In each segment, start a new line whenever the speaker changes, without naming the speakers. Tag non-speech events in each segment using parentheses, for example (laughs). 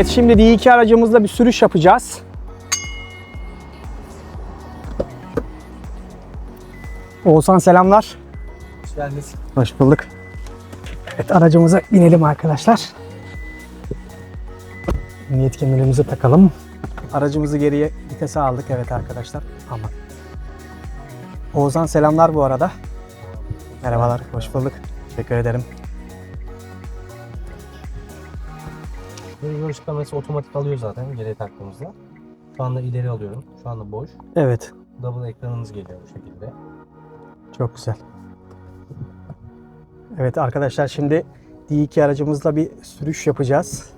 Evet şimdi D2 aracımızla bir sürüş yapacağız. Oğuzhan selamlar.
Hoş geldiniz.
Hoş bulduk. Evet aracımıza binelim arkadaşlar. Emniyet kemerimizi takalım. Aracımızı geriye vitese aldık evet arkadaşlar. Aman. Oğuzhan selamlar bu arada. Merhabalar, hoş bulduk. Teşekkür ederim.
Görüş kamerası otomatik alıyor zaten geriye taktığımızda. Şu anda ileri alıyorum. Şu anda boş.
Evet,
Double ekranınız geliyor bu şekilde.
çok güzel. Evet arkadaşlar şimdi D2 aracımızla bir sürüş yapacağız.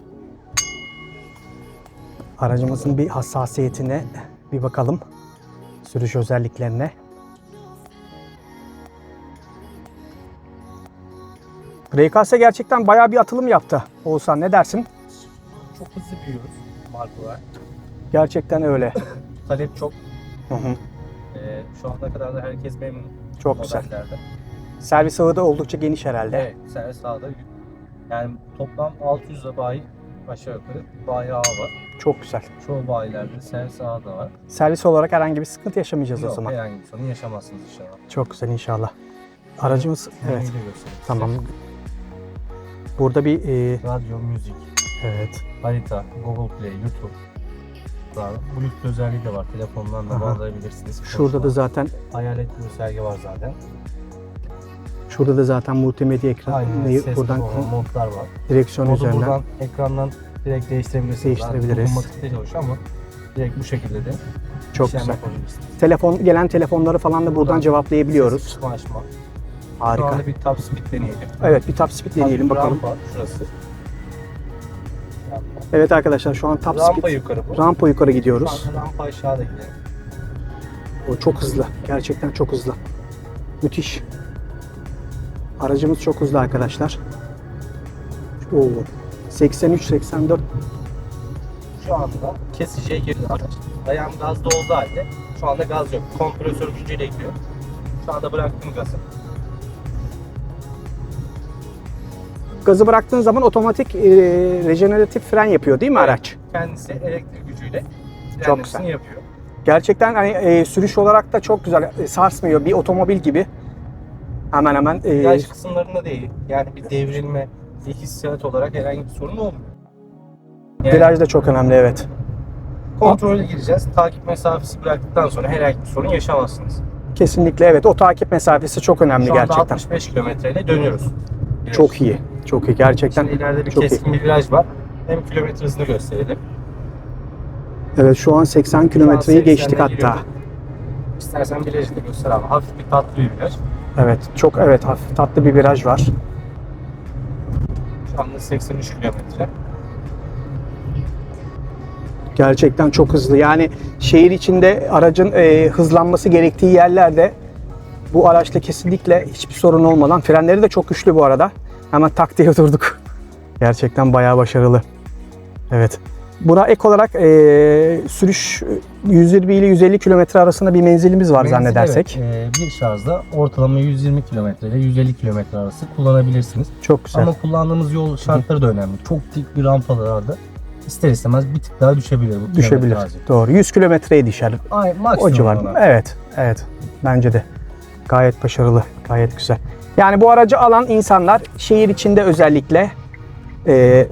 Aracımızın bir hassasiyetine bir bakalım. Sürüş özelliklerine. RKS gerçekten bayağı bir atılım yaptı. Oğuzhan ne dersin?
Çok hızlı büyüyoruz marka olarak.
Gerçekten öyle. (laughs)
Talep çok.
Hı hı.
Ee, şu ana kadar da herkes memnun.
Çok güzel.
modellerde.
Servis ağı da oldukça geniş herhalde.
Evet, servis sağda. Yani toplam 600 de bayi aşağı yukarı bayi ağı var.
Çok güzel.
Çoğu bayilerde servis ağı da var.
Servis olarak herhangi bir sıkıntı yaşamayacağız o
Yok,
zaman.
herhangi bir sorun yaşamazsınız inşallah.
Çok güzel inşallah. Aracımız evet tamam. Burada bir e,
Radyo, müzik,
evet
harita, Google Play, YouTube. Var. Bluetooth özelliği de var. Telefondan da bağlayabilirsiniz.
şurada da zaten
hayalet gösterge var zaten.
şurada da zaten multimedya ekranı
Aynen. Ses
buradan
modlar var.
direksiyon
Modu
üzerinden
buradan ekrandan direkt değiştirebilirsiniz.
Değiştirebiliriz.
Dokunmatik değil hoş ama direkt bu şekilde de
çok güzel. Telefon gelen telefonları falan da buradan cevaplayabiliyoruz.
Ses açma açma. Şu
Harika.
anda bir top speed deneyelim.
Evet bir top speed deneyelim bakalım.
Rampa şurası.
Evet arkadaşlar şu an top
Rampa
speed
yukarı bu.
rampa yukarı gidiyoruz.
Şu rampa aşağıda gidelim.
O çok hızlı. Gerçekten çok hızlı. Müthiş. Aracımız çok hızlı arkadaşlar. Oo. 83 84
Şu anda kesiciye girdi araç. Ayağım gazda olduğu halde şu anda gaz yok. Kompresör gücüyle gidiyor. Şu anda bıraktım gazı.
Gazı bıraktığın zaman otomatik e, rejeneratif fren yapıyor değil mi
Evet.
araç?
Kendisi elektrik gücüyle
Çok güzel.
yapıyor.
Gerçekten hani e, sürüş olarak da çok güzel e, sarsmıyor. Bir otomobil gibi. Hemen hemen e,
Yaş kısımlarında değil. Yani bir devrilme, bir hissiyat olarak herhangi bir sorun olmuyor. Yani
viraj da çok önemli evet.
kontrole gireceğiz. Takip mesafesi bıraktıktan sonra herhangi bir sorun yaşamazsınız.
Kesinlikle evet. O takip mesafesi çok önemli
Şu anda
gerçekten.
65 kilometreyle dönüyoruz.
Çok iyi. Çok iyi. Gerçekten
Şimdi ileride bir
çok iyi.
keskin bir viraj var. Hem kilometre hızını gösterelim.
Evet şu an 80 kilometreyi
80'den
geçtik hatta.
giriyoruz. İstersen virajı da göster abi. Hafif bir tatlı bir viraj.
Evet. Çok evet hafif tatlı bir viraj var.
Şu anda 83 kilometre.
Gerçekten çok hızlı. Yani şehir içinde aracın e, hızlanması gerektiği yerlerde bu araçla kesinlikle hiçbir sorun olmadan frenleri de çok güçlü bu arada. Hemen tak diye durduk. Gerçekten bayağı başarılı. Evet. Buna ek olarak e, sürüş 120 ile 150 kilometre arasında bir menzilimiz var
Menzil,
zannedersek.
evet, e, bir şarjda ortalama 120 kilometre ile 150 kilometre arası kullanabilirsiniz.
Çok güzel.
Ama kullandığımız yol şartları da önemli. Çok dik bir rampalarda ister istemez bir tık daha düşebilir bu
Düşebilir. Doğru. 100 kilometreye düşer.
Ay,
O
maksimum
civar.
olan.
Evet. Evet. Bence de. Gayet başarılı. Gayet güzel. Yani bu aracı alan insanlar şehir içinde özellikle e,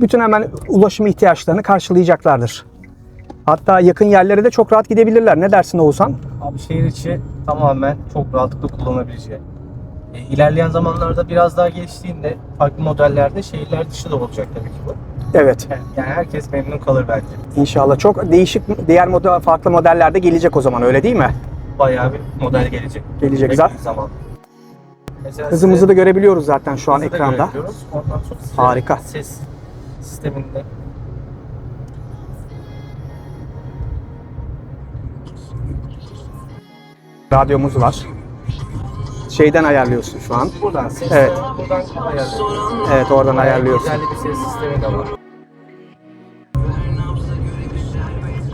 bütün hemen ulaşım ihtiyaçlarını karşılayacaklardır. Hatta yakın yerlere de çok rahat gidebilirler. Ne dersin Oğuzhan?
Abi şehir içi tamamen çok rahatlıkla kullanabileceği. E, ilerleyen zamanlarda biraz daha geliştiğinde farklı modellerde şehirler dışı da olacak tabii ki bu.
Evet.
Yani herkes memnun kalır bence.
İnşallah. Çok değişik diğer model, farklı modellerde gelecek o zaman öyle değil mi?
Bayağı bir model gelecek.
Gelecek. Zaten
zaman. Mesela
hızımızı da görebiliyoruz zaten şu an ekranda.
Ondan sonra size
Harika.
Ses sisteminde
Radyomuz var. Şeyden ayarlıyorsun şu an.
buradan ses
Evet.
buradan ayarlıyoruz.
Evet oradan ayarlıyorsun.
Güzel bir ses sistemi de var.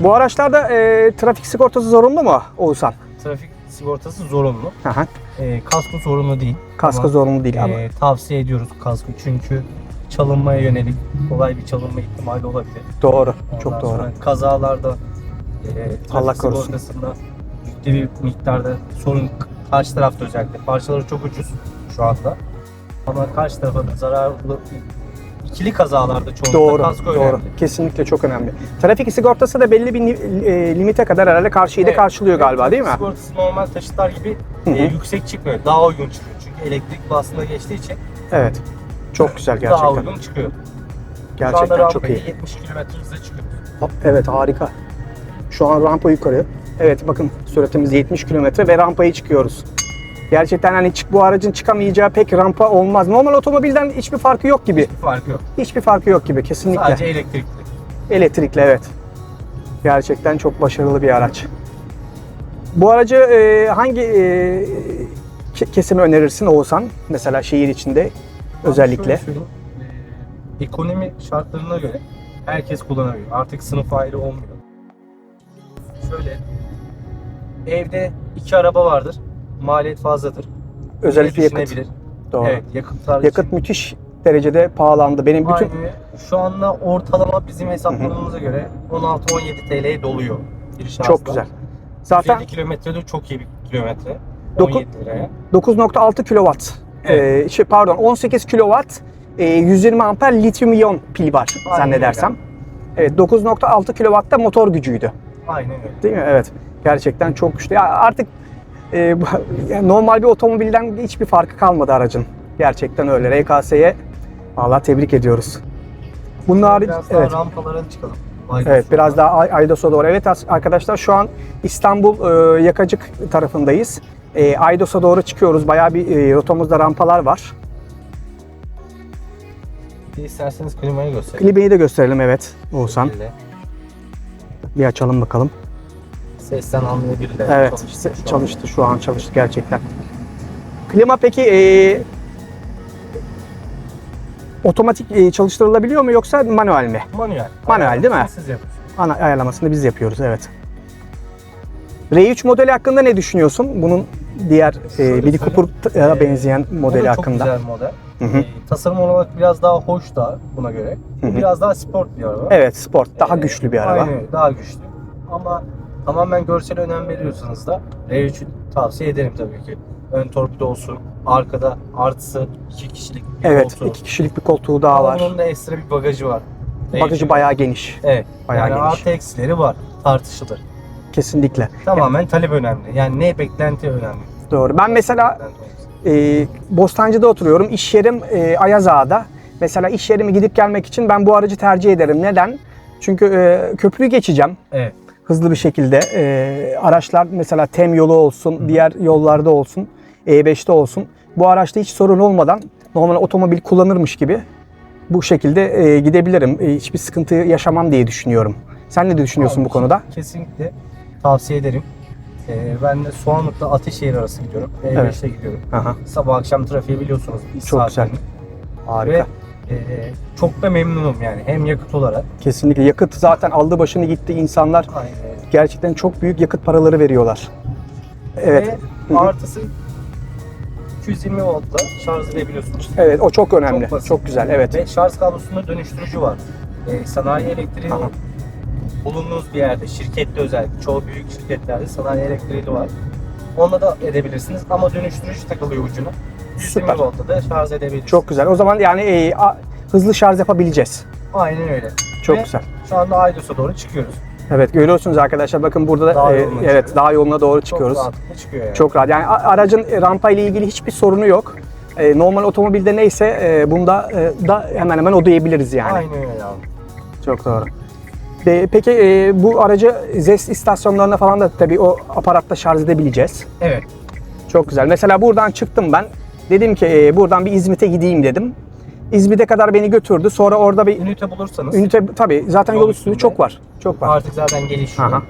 Bu araçlarda e, trafik sigortası zorunlu mu Oğuzhan?
Trafik sigortası zorunlu.
Aha.
E, kasko zorunlu değil.
Kasko
Ama,
zorunlu değil ama.
e, tavsiye ediyoruz kasko çünkü çalınmaya yönelik kolay bir çalınma ihtimali olabilir.
Doğru.
Ondan
Çok doğru.
kazalarda e,
Allah korusun.
ciddi bir miktarda sorun karşı tarafta özellikle. Parçaları çok ucuz şu anda. Ama karşı tarafa zararlı ikili kazalarda çoğunlukla
Doğru,
kasko
doğru.
önemli.
Kesinlikle çok önemli. Trafik sigortası da belli bir e, limite kadar herhalde karşıyı da
Evet.
karşılıyor galiba
Trafik
değil mi?
Sigortası normal taşıtlar gibi
Hı hı.
e, yüksek çıkmıyor. Daha uygun çıkıyor. Çünkü elektrik bastığında geçtiği için
Evet. Çok güzel
daha
gerçekten.
uygun çıkıyor.
Gerçekten çok iyi.
70 km hızla çıkıyor.
Evet harika. Şu an rampa yukarı. Evet bakın süratimiz 70 kilometre ve rampaya çıkıyoruz. Gerçekten hani çık, bu aracın çıkamayacağı pek rampa olmaz. Normal otomobilden hiçbir farkı yok gibi.
Hiçbir farkı yok.
Hiçbir farkı yok gibi kesinlikle.
Sadece elektrikli.
Elektrikli evet. Gerçekten çok başarılı bir araç. Bu aracı e, hangi e, ke- kesimi önerirsin Oğuzhan? Mesela şehir içinde özellikle.
Şöyle e, ekonomi şartlarına göre herkes kullanabiliyor. Artık sınıf ayrı olmuyor. Şöyle evde iki araba vardır. Maliyet fazladır.
Özellikle yakıt. Doğru.
Evet, yakıtlar
Yakıt
için.
müthiş derecede pahalandı. Benim bütün
Aynı. Şu anda ortalama bizim hesaplamamıza göre 16-17 TL'ye doluyor bir şahsla.
çok güzel. Zaten
150 kilometre de çok iyi bir kilometre.
Doku-
17 liraya.
9.6 kilowatt.
Evet.
Ee, şey, pardon 18 kilowatt e, 120 amper lityum iyon pil var
Aynen
zannedersem. Evet 9.6 kilowatt da motor gücüydü.
Aynen öyle.
Değil mi? Evet. Gerçekten çok güçlü. Ya artık e, normal bir otomobilden hiçbir farkı kalmadı aracın. Gerçekten öyle. RKS'ye valla tebrik ediyoruz. Bunlar
Biraz daha
evet.
rampalara çıkalım.
Evet biraz daha Ay- Aydos'a doğru. Evet arkadaşlar şu an İstanbul e, Yakacık tarafındayız. E, Aydos'a doğru çıkıyoruz. Bayağı bir e, rotamızda rampalar var.
Bir isterseniz klimayı göstereyim.
Klibeyi de gösterelim evet Oğuzhan. Bir açalım bakalım.
Sesten anlayabilirler.
Evet
Çalıştı şu an.
çalıştı şu an çalıştı gerçekten. Klima peki e, otomatik e, çalıştırılabiliyor mu yoksa manuel mi?
Manuel.
Manuel değil mi?
Siz yapıyorsunuz.
Ana ayarlamasını biz yapıyoruz evet. R3 modeli hakkında ne düşünüyorsun? Bunun diğer e,
Şöyle
Mini
söyleyeyim.
Cooper'a
Ee,
benzeyen
Bu
modeli
da çok
hakkında.
güzel model.
Hı hı.
Ee, tasarım olarak biraz daha hoş da buna göre. Bu
Hı hı.
biraz daha sport bir araba.
Evet sport daha
Ee,
güçlü bir araba.
Aynen daha güçlü. Ama tamamen görsel önem veriyorsanız da R3'ü tavsiye ederim tabii ki. Ön torpido olsun, arkada artısı iki kişilik bir
Evet
koltuğu.
iki kişilik bir koltuğu daha
Ama
var.
Onun da ekstra bir bagajı var.
Bagajı
R3'ün.
bayağı geniş.
Evet.
bayağı
yani
geniş.
artı eksileri var. Tartışılır.
Kesinlikle.
Tamamen talep önemli. Yani ne beklenti önemli.
Doğru. Ben mesela e, Bostancı'da oturuyorum. İş yerim e, Ayaz Ağa'da. Mesela iş yerime gidip gelmek için ben bu aracı tercih ederim. Neden? Çünkü e, köprüyü geçeceğim
Evet.
Hızlı bir şekilde. E, araçlar mesela TEM yolu olsun, diğer yollarda olsun, E5'te olsun. Bu araçta hiç sorun olmadan normal otomobil kullanırmış gibi bu şekilde e, gidebilirim. E, hiçbir sıkıntı yaşamam diye düşünüyorum. Sen ne düşünüyorsun bu konuda?
Kesinlikle tavsiye ederim. Ee, ben de Soğanlık'ta Ateşehir arası gidiyorum. E5'te
Evet.
gidiyorum.
Aha,
Sabah akşam trafiği biliyorsunuz.
Çok güzel.
saatlerini.
harika.
Ve çok da memnunum yani. Hem yakıt olarak.
Kesinlikle. Yakıt zaten aldı başını gitti. İnsanlar
Aynen.
gerçekten çok büyük yakıt paraları veriyorlar. Evet.
Ve artısı 220 voltla şarj edebiliyorsunuz.
Evet o çok önemli.
Çok
Çok, güzel. Evet.
Ve şarj kablosunda dönüştürücü var. E, sanayi elektriği
Aha.
bulunduğunuz bir yerde, şirkette özellikle, çoğu büyük şirketlerde sanayi elektriği var. Onunla da edebilirsiniz ama dönüştürücü takılıyor ucuna. 120
Süper.
voltta da şarj edebilirsiniz.
Çok güzel. O zaman yani e, a- hızlı şarj yapabileceğiz.
Aynen öyle.
Çok
Ve
güzel.
Şu anda Aydos'a doğru çıkıyoruz.
Evet görüyorsunuz arkadaşlar bakın burada da e, evet
çıkıyoruz.
dağ yoluna doğru çıkıyoruz.
Çok rahatlıkla çıkıyor yani.
Çok rahat. Yani aracın e, rampa ile ilgili hiçbir sorunu yok. E, normal otomobilde neyse e, bunda e, da hemen hemen o diyebiliriz yani.
Aynen öyle abi.
Çok doğru. E, peki e, bu aracı ZES istasyonlarına falan da tabii o aparatta şarj edebileceğiz.
Evet.
Çok güzel. Mesela buradan çıktım ben. Dedim ki e, buradan bir İzmit'e gideyim dedim. İzmit'e kadar beni götürdü. Sonra orada bir
Ünite bulursanız
ünite tabii zaten yol,
Yol
üstünde çok var. Çok var.
artık zaten gelişiyor.
Aha.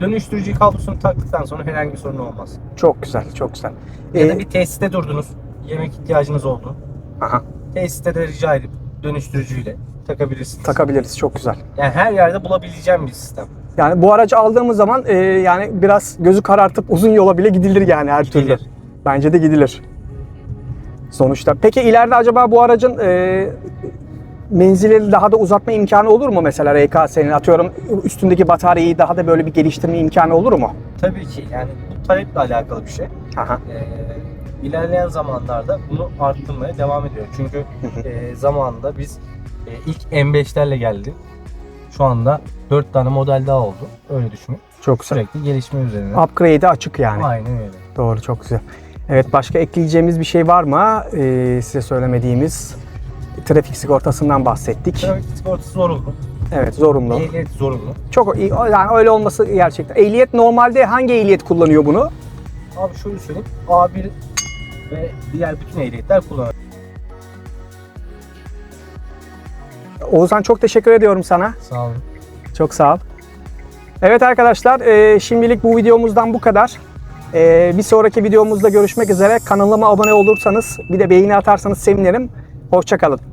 Dönüştürücü kablosunu taktıktan sonra herhangi bir sorun olmaz.
Çok güzel, çok güzel.
Ya
Ee,
da bir tesiste durdunuz. Yemek ihtiyacınız oldu.
aha,
Tesiste de rica edip dönüştürücüyle takabilirsiniz.
takabiliriz. Çok güzel.
yani her yerde bulabileceğim bir sistem.
Yani bu aracı aldığımız zaman e, yani biraz gözü karartıp uzun yola bile gidilir yani her türlü.
Gidilir.
Bence de gidilir. Sonuçta. Peki ileride acaba bu aracın e, menzili daha da uzatma imkanı olur mu mesela RKS'nin? Atıyorum üstündeki bataryayı daha da böyle bir geliştirme imkanı olur mu?
Tabii ki yani bu taleple alakalı bir şey.
Aha.
Ee, ilerleyen zamanlarda bunu arttırmaya devam ediyor. Çünkü e, zamanında biz e, ilk M5'lerle geldik. Şu anda 4 tane model daha oldu. Öyle düşünün.
Çok güzel.
Sürekli gelişme üzerine.
Upgrade'e açık yani.
Aynen öyle.
Doğru çok güzel. Evet başka ekleyeceğimiz bir şey var mı? Ee, size söylemediğimiz trafik sigortasından bahsettik.
Trafik sigortası zorunlu.
Evet zorunlu.
Ehliyet zorunlu.
Çok. Yani öyle olması gerçekten. Ehliyet normalde hangi ehliyet kullanıyor bunu?
Abi şöyle söyleyeyim. A1 ve diğer bütün ehliyetler kullanılır.
Oğuzhan çok teşekkür ediyorum sana.
Sağ olun.
Çok sağ ol. Evet arkadaşlar e, şimdilik bu videomuzdan bu kadar. E, bir sonraki videomuzda görüşmek üzere. Kanalıma abone olursanız bir de beğeni atarsanız sevinirim. Hoşçakalın.